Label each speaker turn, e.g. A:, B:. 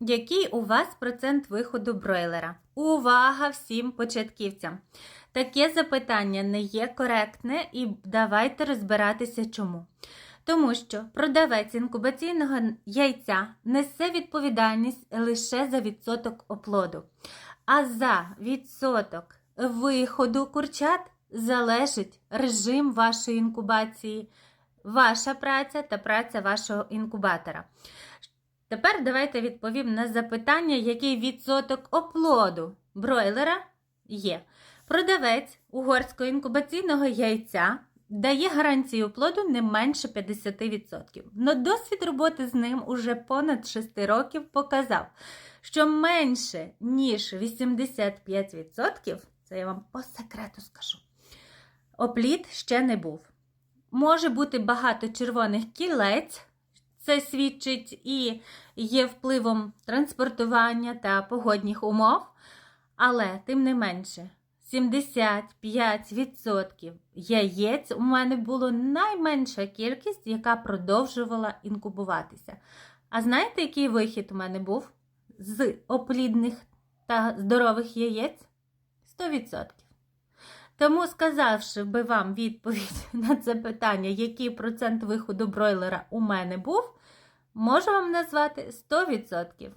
A: Який у вас процент виходу бройлера? Увага всім початківцям! Таке запитання не є коректне і давайте розбиратися чому. Тому що продавець інкубаційного яйця несе відповідальність лише за відсоток оплоду, а за відсоток виходу курчат залежить режим вашої інкубації, ваша праця та праця вашого інкубатора. Тепер давайте відповім на запитання, який відсоток оплоду бройлера є. Продавець угорського інкубаційного яйця дає гарантію плоду не менше 50%. Но досвід роботи з ним уже понад 6 років показав, що менше ніж 85%, це я вам по секрету скажу, опліт ще не був. Може бути багато червоних кілець, це свідчить і є впливом транспортування та погодних умов, але тим не менше. 75% яєць у мене було найменша кількість, яка продовжувала інкубуватися. А знаєте, який вихід у мене був з оплідних та здорових яєць? 100%. Тому, сказавши би вам відповідь на це питання, який процент виходу бройлера у мене був, можу вам назвати 100%.